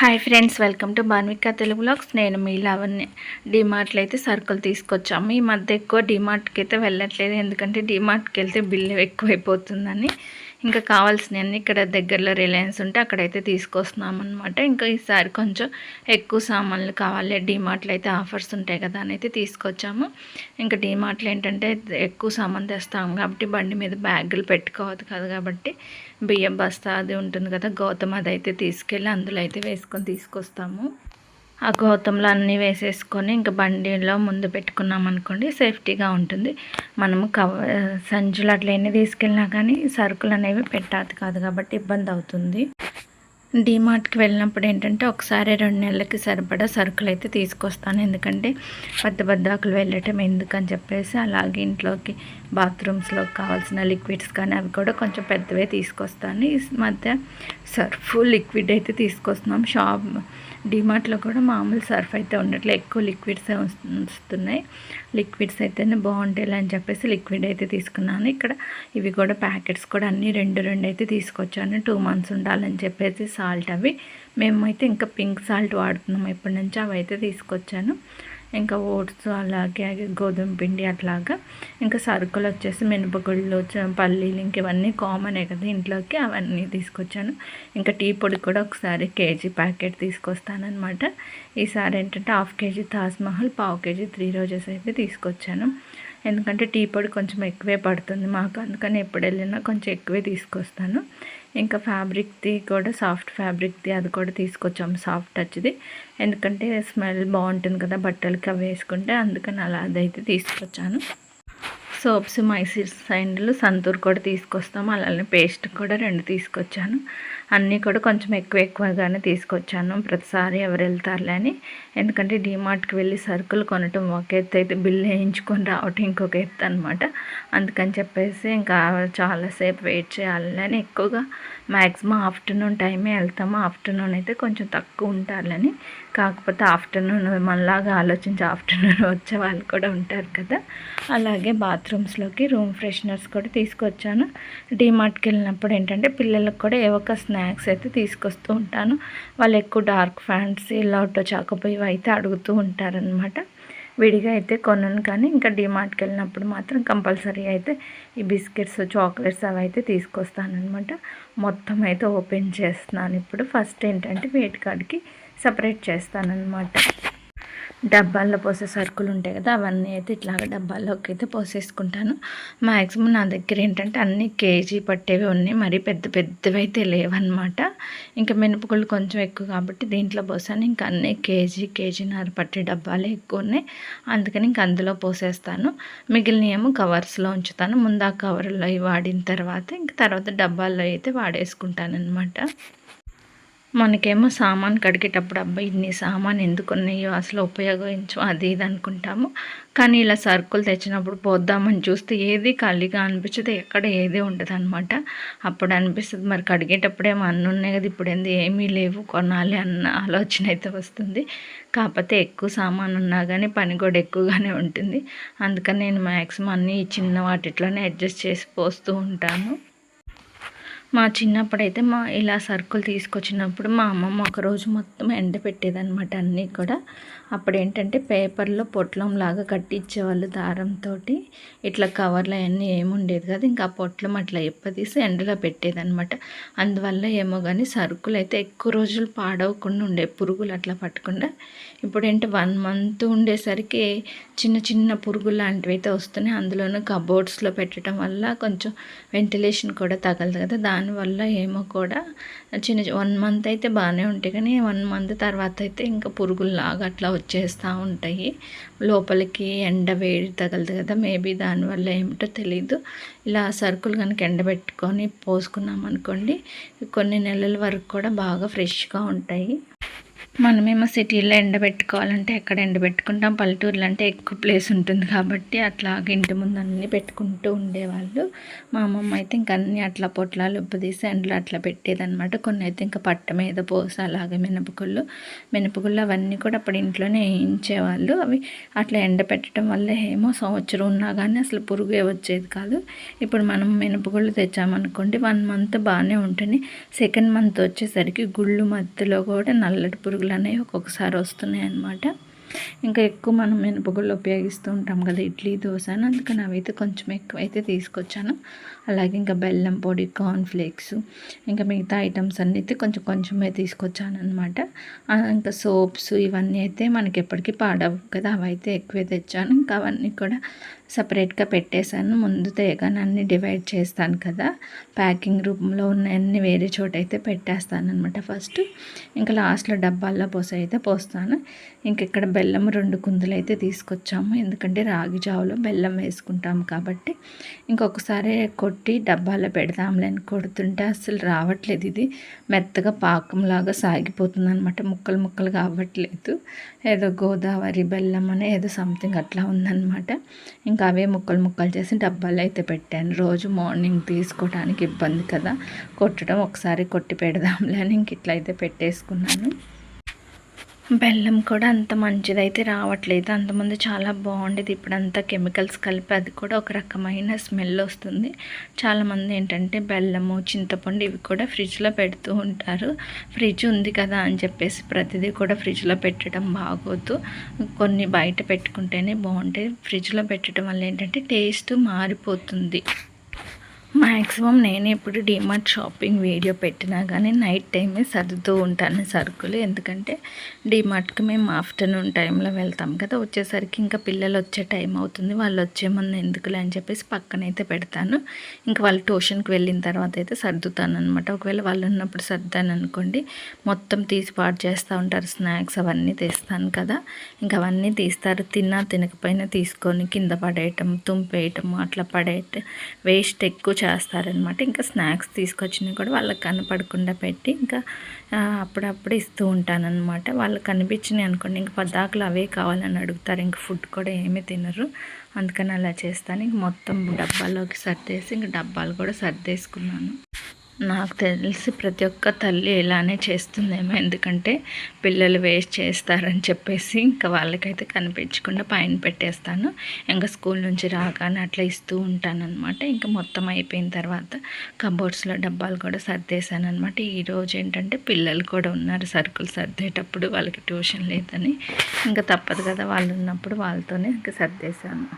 Hi friends welcome to Banvika Telugu vlogs నేను మీ లావణ్య డిమార్ట్లో అయితే సరుకులు తీసుకొచ్చాము ఈ మధ్య ఎక్కువ డిమార్ట్కి అయితే వెళ్ళట్లేదు. ఎందుకంటే డిమార్ట్కి వెళ్తే బిల్లు ఎక్కువైపోతుందని. ఇంకా కావాల్సినవన్నీ ఇక్కడ దగ్గరలో రిలయన్స్ ఉంటే అక్కడైతే తీసుకొస్తున్నాం అనమాట ఇంకా ఈసారి కొంచెం ఎక్కువ సామాన్లు కావాలి. డిమార్ట్లో అయితే ఆఫర్స్ ఉంటాయి కదా అని అయితే తీసుకొచ్చాము. ఇంకా డిమార్ట్లో ఏంటంటే ఎక్కువ సామాన్ తెస్తాము కాబట్టి బండి మీద బ్యాగులు పెట్టుకోవద్దు కదా కాబట్టి బియ్యం బస్తా అది ఉంటుంది కదా గౌతమ్ అది అయితే తీసుకెళ్ళి అందులో అయితే వేసుకొని తీసుకొస్తాము. ఆ గౌతంలో అన్నీ వేసేసుకొని ఇంకా బండిలో ముందు పెట్టుకున్నాం అనుకోండి సేఫ్టీగా ఉంటుంది. మనము కవ సంచులు అట్లా ఎన్ని తీసుకెళ్ళినా కానీ సరుకులు అనేవి పెట్టాది కాదు కాబట్టి ఇబ్బంది అవుతుంది. డీమార్ట్కి వెళ్ళినప్పుడు ఏంటంటే ఒకసారి రెండు నెలలకి సరిపడా సరుకులు అయితే తీసుకొస్తాను. ఎందుకంటే పెద్ద బద్దాకులు వెళ్ళటం ఎందుకని చెప్పేసి అలాగే ఇంట్లోకి బాత్రూమ్స్లోకి కావాల్సిన లిక్విడ్స్ కానీ అవి కూడా కొంచెం పెద్దవే తీసుకొస్తాను. ఈ మధ్య సర్ఫ్ లిక్విడ్ అయితే తీసుకొస్తున్నాం. షాప్ డిమార్ట్లో కూడా మామూలు సర్ఫ్ అయితే ఉండట్లే. ఎక్కువ లిక్విడ్స్ వస్తున్నాయి. లిక్విడ్స్ అయితేనే బాగుంటాయి అని చెప్పేసి లిక్విడ్ అయితే తీసుకున్నాను. ఇక్కడ ఇవి కూడా ప్యాకెట్స్ కూడా అన్నీ రెండు రెండు అయితే తీసుకొచ్చాను. టూ మంత్స్ ఉండాలని చెప్పేసి సాల్ట్ అవి. మేమైతే ఇంకా పింక్ సాల్ట్ వాడుతున్నాం. ఇప్పటి నుంచి అవి అయితే తీసుకొచ్చాను. ఇంకా ఓట్స్ అలాగే గోధుమ పిండి అట్లాగా. ఇంకా సరుకులు వచ్చేసి మినపగుళ్ళు పల్లీలు ఇంక ఇవన్నీ కామనే కదా ఇంట్లోకి అవన్నీ తీసుకొచ్చాను. ఇంకా టీ పొడి కూడా ఒకసారి కేజీ ప్యాకెట్ తీసుకొస్తానమాట ఈసారి ఏంటంటే హాఫ్ కేజీ తాజ్మహల్ పావు కేజీ త్రీ రోజెస్ అయితే తీసుకొచ్చాను. ఎందుకంటే టీ పొడి కొంచెం ఎక్కువే పడుతుంది మాకు. అందుకని ఎప్పుడు వెళ్ళినా కొంచెం ఎక్కువే తీసుకొస్తాను. ఇంకా ఫ్యాబ్రిక్ది కూడా సాఫ్ట్ ఫ్యాబ్రిక్ది అది కూడా తీసుకొచ్చాము సాఫ్ట్ టచ్ది ఎందుకంటే స్మెల్ బాగుంటుంది కదా బట్టలకి అవి వేసుకుంటే అందుకని అలా అదైతే తీసుకొచ్చాను. సోప్స్ మైసూర్ సైండ్లు సంతూర్ కూడా తీసుకొస్తాము. అలానే పేస్ట్ కూడా రెండు తీసుకొచ్చాను. అన్నీ కూడా కొంచెం ఎక్కువ ఎక్కువగానే తీసుకొచ్చాను. ప్రతిసారి ఎవరు వెళ్తారులే అని. ఎందుకంటే డీమార్ట్కి వెళ్ళి సరుకులు కొనటం ఒక ఎత్తు అయితే బిల్లు వేయించుకొని రావటం ఇంకొక ఎత్తు అనమాట అందుకని చెప్పేసి ఇంకా చాలాసేపు వెయిట్ చేయాలని ఎక్కువగా మ్యాక్సిమం ఆఫ్టర్నూన్ టైమే వెళ్తాము. ఆఫ్టర్నూన్ అయితే కొంచెం తక్కువ ఉంటారులని కాకపోతే ఆఫ్టర్నూన్ మనలాగా ఆలోచించి ఆఫ్టర్నూన్ వచ్చే వాళ్ళు కూడా ఉంటారు కదా. అలాగే బాత్రూమ్స్లోకి రూమ్ ఫ్రెషనర్స్ కూడా తీసుకొచ్చాను. డీమార్ట్కి వెళ్ళినప్పుడు ఏంటంటే పిల్లలకు కూడా ఏ ఒక స్నాక్స్ అయితే తీసుకొస్తూ ఉంటాను. వాళ్ళు ఎక్కువ డార్క్ ఫ్యాంట్సీ లాటో చాకపోయి అయితే అడుగుతూ ఉంటారనమాట విడిగా అయితే కొనను కానీ ఇంకా డిమార్ట్కి వెళ్ళినప్పుడు మాత్రం కంపల్సరీ అయితే ఈ బిస్కెట్స్ చాక్లెట్స్ అవి అయితే తీసుకొస్తానమాట మొత్తం అయితే ఓపెన్ చేస్తున్నాను ఇప్పుడు. ఫస్ట్ ఏంటంటే వేటి కాడికి సపరేట్ చేస్తానన్నమాట. డబ్బాల్లో పోసే సరుకులు ఉంటాయి కదా అవన్నీ అయితే ఇట్లాగ డబ్బాల్లోకి అయితే పోసేసుకుంటాను. మ్యాక్సిమం నా దగ్గర ఏంటంటే అన్ని కేజీ పట్టేవి ఉన్నాయి. మరి పెద్ద పెద్దవి అయితే లేవన్నమాట. ఇంకా మినపగుళ్ళు కొంచెం ఎక్కువ కాబట్టి దీంట్లో పోసాను. ఇంకా అన్నీ కేజీ కేజీన్నర పట్టే డబ్బాలే ఎక్కువ ఉన్నాయి. అందుకని ఇంక అందులో పోసేస్తాను. మిగిలిన ఏమో కవర్స్లో ఉంచుతాను. ముందు ఆ కవర్లో వాడిన తర్వాత ఇంక తర్వాత డబ్బాల్లో అయితే వాడేసుకుంటాను అనమాట మనకేమో సామాన్ కడిగేటప్పుడు అబ్బాయి ఇన్ని సామాన్ ఎందుకు ఉన్నాయో అసలు ఉపయోగించు అది ఇది అనుకుంటాము. కానీ ఇలా సరుకులు తెచ్చినప్పుడు పోద్దామని చూస్తే ఏది ఖాళీగా అనిపించదు ఎక్కడ ఏది ఉండదు అనమాట అప్పుడు అనిపిస్తుంది మరి కడిగేటప్పుడేమో అన్నీ ఉన్నాయి కదా ఇప్పుడు ఏంది ఏమీ లేవు కొనాలి అన్న ఆలోచన అయితే వస్తుంది. కాకపోతే ఎక్కువ సామాన్ ఉన్నా కానీ పని కూడా ఎక్కువగానే ఉంటుంది. అందుకని నేను మ్యాక్సిమం అన్నీ చిన్న వాటిట్లోనే అడ్జస్ట్ చేసి పోస్తూ ఉంటాను. మా చిన్నప్పుడైతే మా ఇలా సరుకులు తీసుకొచ్చినప్పుడు మా అమ్మమ్మ ఒకరోజు మొత్తం ఎండ పెట్టేదనమాట అన్నీ కూడా. అప్పుడు ఏంటంటే పేపర్లో పొట్లం లాగా కట్టించేవాళ్ళు దారంతో ఇట్లా కవర్లు అవన్నీ ఏముండేది కదా. ఇంకా ఆ పొట్లం అట్లా ఎప్పదీసి ఎండలో పెట్టేదనమాట అందువల్ల ఏమో కానీ సరుకులు అయితే ఎక్కువ రోజులు పాడవకుండా ఉండే పురుగులు అట్లా పట్టకుండా. ఇప్పుడు ఏంటి వన్ మంత్ ఉండేసరికి చిన్న చిన్న పురుగులు లాంటివి అయితే వస్తున్నాయి. అందులోనూ కబోర్డ్స్లో పెట్టడం వల్ల కొంచెం వెంటిలేషన్ కూడా తగలదు కదా. దానివల్ల ఏమో కూడా చిన్న వన్ మంత్ అయితే బాగానే ఉంటాయి కానీ వన్ మంత్ తర్వాత అయితే ఇంకా పురుగులు లాగా అట్లా వచ్చేస్తూ ఉంటాయి. లోపలికి ఎండ వేడి తగలదు కదా మేబీ దానివల్ల ఏమిటో తెలియదు ఇలా సరుకులు కనుక ఎండబెట్టుకొని పోసుకున్నాం అనుకోండి కొన్ని నెలల వరకు కూడా బాగా ఫ్రెష్గా ఉంటాయి. మనమేమో సిటీలో ఎండబెట్టుకోవాలంటే ఎక్కడ ఎండబెట్టుకుంటాం? పల్లెటూర్లు అంటే ఎక్కువ ప్లేస్ ఉంటుంది కాబట్టి అట్లా ఇంటి ముందు అన్నీ పెట్టుకుంటూ ఉండేవాళ్ళు. మా అమ్మమ్మ అయితే ఇంక అన్నీ అట్లా పొట్లాలు ఉబ్బదీసి ఎండలో అట్లా పెట్టేదన్నమాట. కొన్ని అయితే ఇంకా పట్ట మీద పోస అలాగే మినపగుళ్ళు. మినపగుళ్ళు అవన్నీ కూడా అప్పుడు ఇంట్లోనే వేయించేవాళ్ళు. అవి అట్లా ఎండ పెట్టడం వల్ల ఏమో సంవత్సరం ఉన్నా కానీ అసలు పురుగే వచ్చేది కాదు. ఇప్పుడు మనం మినపగుళ్ళు తెచ్చామనుకోండి వన్ మంత్ బాగానే ఉంటుంది. సెకండ్ మంత్ వచ్చేసరికి గుళ్ళు మధ్యలో కూడా నల్లటి పురుగులు అనేవి ఒక్కొక్కసారి వస్తున్నాయి అన్నమాట ఇంకా ఎక్కువ మనం మినపగుళ్ళు ఉపయోగిస్తూ ఉంటాం కదా ఇడ్లీ దోశ అని. అందుకని అవైతే కొంచెం ఎక్కువ అయితే తీసుకొచ్చాను. అలాగే ఇంకా బెల్లం పొడి కార్న్ ఫ్లేక్స్ ఇంకా మిగతా ఐటమ్స్ అన్నీ అయితే కొంచెం కొంచెమే తీసుకొచ్చాను అనమాట ఇంకా సోప్స్ ఇవన్నీ అయితే మనకి ఎప్పటికీ పాడవు కదా అవైతే ఎక్కువే తెచ్చాను. ఇంకా అవన్నీ కూడా సపరేట్గా పెట్టేశాను. ముందు తేగానే అన్నీ డివైడ్ చేస్తాను కదా. ప్యాకింగ్ రూపంలో ఉన్నవన్నీ వేరే చోట అయితే పెట్టేస్తాను అనమాట ఫస్ట్. ఇంకా లాస్ట్లో డబ్బాల్లో పోసి అయితే పోస్తాను. ఇంక ఇక్కడ బెల్లం రెండు కుందులు అయితే తీసుకొచ్చాము. ఎందుకంటే రాగి జావులో బెల్లం వేసుకుంటాము కాబట్టి. ఇంకొకసారి కొట్టి డబ్బాలో పెడదాంలే అని కొడుతుంటే అసలు రావట్లేదు ఇది. మెత్తగా పాకంలాగా సాగిపోతుంది అనమాట ముక్కలు ముక్కలుగా అవ్వట్లేదు. ఏదో గోదావరి బెల్లం అని ఏదో సంథింగ్ అట్లా ఉందన్నమాట. ఇంకా అవే ముక్కలు ముక్కలు చేసి డబ్బాలు అయితే పెట్టాను. రోజు మార్నింగ్ తీసుకోవడానికి ఇబ్బంది కదా. కొట్టడం ఒకసారి కొట్టి పెడదాంలే అని ఇంక ఇట్లయితే పెట్టేసుకున్నాను. బెల్లం కూడా అంత మంచిదైతే రావట్లేదు. అంతమంది చాలా బాగుండేది. ఇప్పుడంతా కెమికల్స్ కలిపి అది కూడా ఒక రకమైన స్మెల్ వస్తుంది. చాలామంది ఏంటంటే బెల్లము చింతపండు ఇవి కూడా ఫ్రిడ్జ్లో పెడుతూ ఉంటారు. ఫ్రిడ్జ్ ఉంది కదా అని చెప్పేసి ప్రతిదీ కూడా ఫ్రిడ్జ్లో పెట్టడం బాగోదు. కొన్ని బయట పెట్టుకుంటేనే బాగుంటాయి. ఫ్రిడ్జ్లో పెట్టడం వల్ల ఏంటంటే టేస్ట్ మారిపోతుంది. మ్యాక్సిమం నేను ఎప్పుడు డిమార్ట్ షాపింగ్ వీడియో పెట్టినా కానీ నైట్ టైమే సర్దుతూ ఉంటాను సరుకులు. ఎందుకంటే డిమార్ట్కి మేము ఆఫ్టర్నూన్ టైంలో వెళ్తాం కదా వచ్చేసరికి ఇంకా పిల్లలు వచ్చే టైం అవుతుంది. వాళ్ళు వచ్చే ముందు ఎందుకులే అని చెప్పేసి పక్కనైతే పెడతాను. ఇంకా వాళ్ళు ట్యూషన్కి వెళ్ళిన తర్వాత అయితే సర్దుతాను అనమాట ఒకవేళ వాళ్ళు ఉన్నప్పుడు సర్దాను అనుకోండి మొత్తం తీసి పాటు చేస్తూ ఉంటారు స్నాక్స్ అవన్నీ తీస్తాను కదా. ఇంకా అవన్నీ తీస్తారు. తిన్నా తినకపోయినా తీసుకొని కింద పడేయటం తుంపేయటం అట్లా పడేయటం వేస్ట్ ఎక్కువ చేస్తారనమాట. ఇంకా స్నాక్స్ తీసుకొచ్చినవి కూడా వాళ్ళకి కనపడకుండా పెట్టి ఇంకా అప్పుడప్పుడు ఇస్తూ ఉంటానన్నమాట వాళ్ళకి కనిపించినాయి అనుకోండి ఇంకా పద్దాకులు అవే కావాలని అడుగుతారు. ఇంకా ఫుడ్ కూడా ఏమీ తినరు. అందుకని అలా చేస్తాను. ఇంక మొత్తం డబ్బాలోకి సర్దేసి ఇంక డబ్బాలు కూడా సర్దేసుకున్నాను. నాకు తెలిసి ప్రతి ఒక్క తల్లి ఇలానే చేస్తుందేమో. ఎందుకంటే పిల్లలు వేస్ట్ చేస్తారని చెప్పేసి ఇంకా వాళ్ళకైతే కనిపించకుండా పైన పెట్టేస్తాను. ఇంకా స్కూల్ నుంచి రాగానే అట్లా ఇస్తూ ఉంటాను అనమాట ఇంకా మొత్తం అయిపోయిన తర్వాత కబోర్డ్స్లో డబ్బాలు కూడా సర్దేశాను అనమాట ఈరోజు ఏంటంటే పిల్లలు కూడా ఉన్నారు సరుకులు సర్దేటప్పుడు వాళ్ళకి ట్యూషన్ లేదని. ఇంకా తప్పదు కదా వాళ్ళు ఉన్నప్పుడు వాళ్ళతోనే ఇంకా సర్దేశాను.